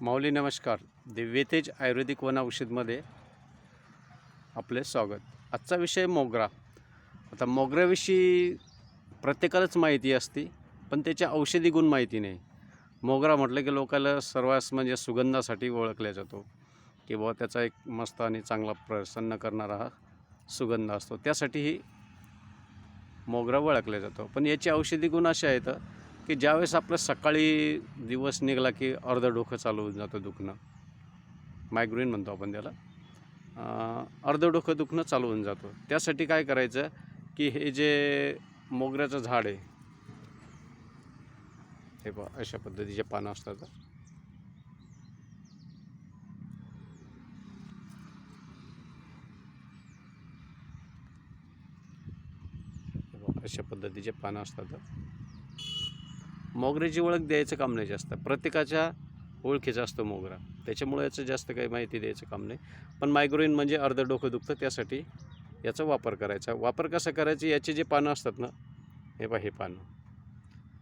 माऊली नमस्कार. दिव्यतेज आयुर्वेदिक वन औषधमध्ये आपले स्वागत. आजचा विषय मोगरा. आता मोगऱ्याविषयी प्रत्येकालाच माहिती असते पण त्याच्या औषधी गुण माहिती नाही. मोगरा म्हटलं की लोकाला सर्वांस म्हणजे सुगंधासाठी ओळखला जातो. की बुवा त्याचा एक मस्त आणि चांगला प्रसन्न करणारा हा सुगंध असतो. त्यासाठीही मोगरा ओळखला जातो. पण याचे औषधी गुण असे आहेत की ज्यावेळेस आपलं सकाळी दिवस निघाला की अर्धं डोकं चालू होऊन जातं दुखणं. मायग्रेन म्हणतो आपण त्याला. अर्धं डोकं दुखणं चालू होऊन जातं. त्यासाठी काय करायचं की हे जे मोगऱ्याचं झाड आहे हे पहा अशा पद्धतीचे पानं असतात. अशा पद्धतीचे पानं असतात. मोगऱ्याची ओळख द्यायचं काम नाही जास्त. प्रत्येकाच्या ओळखीचा असतो मोगरा. त्याच्यामुळे याचं जास्त काही माहिती द्यायचं काम नाही. पण मायग्रेन म्हणजे अर्धं डोकं दुखतं त्यासाठी याचा वापर करायचा. वापर कसा करायचा? याचे जे पानं असतात ना हे बा हे पानं.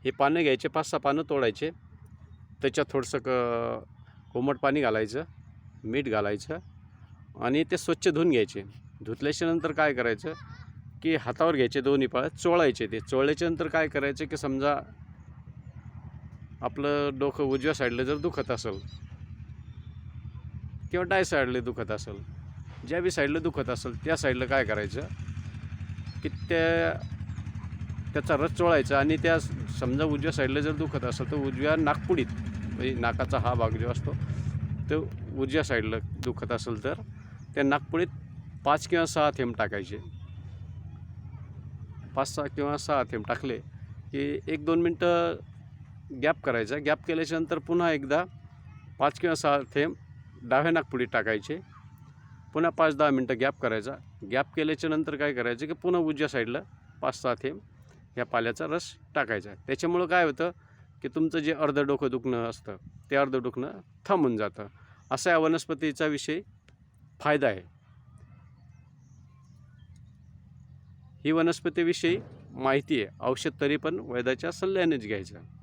हे पानं घ्यायचे पाच सहा पानं तोडायचे. त्याच्यात थोडंसं क कोमट पाणी घालायचं मीठ घालायचं आणि ते स्वच्छ धुवून घ्यायचे. धुतल्याच्या नंतर काय करायचं की हातावर घ्यायचे दोन्ही पाळ्या चोळायचे ते. चोळल्याच्या नंतर काय करायचं की समजा आपलं डोकं उजव्या साईडला जर दुखत असेल किंवा डाय साईडला दुखत असेल ज्या बी साईडला दुखत असेल त्या साईडला काय करायचं? की त्या त्याचा रस चोळायचा आणि त्या समजा उजव्या साईडला जर दुखत असेल तर उजव्या नागपुडीत म्हणजे नाकाचा हा भाग जो असतो तो उजव्या साईडला दुखत असेल तर त्या नागपुडीत पाच किंवा सहा थेंब टाकायचे. पाच सहा किंवा सहा थेंब टाकले की एक दोन मिनटं गॅप करायचा. गॅप केल्याच्यानंतर पुन्हा एकदा पाच किंवा सहा थेंब डाव्या नागपुडी टाकायचे. पुन्हा पाच दहा मिनटं गॅप करायचा. गॅप केल्याच्यानंतर काय करायचं की पुन्हा उजव्या साईडला पाच सहा थेंब ह्या पाल्याचा रस टाकायचा. त्याच्यामुळं काय होतं की तुमचं जे अर्धं डोकं दुखणं असतं ते अर्धं दुखणं थांबून जातं. असा या वनस्पतीचा विषय फायदा आहे. ही वनस्पतीविषयी माहिती आहे. औषध तरी पण वैद्याच्या सल्ल्यानेच घ्यायचं.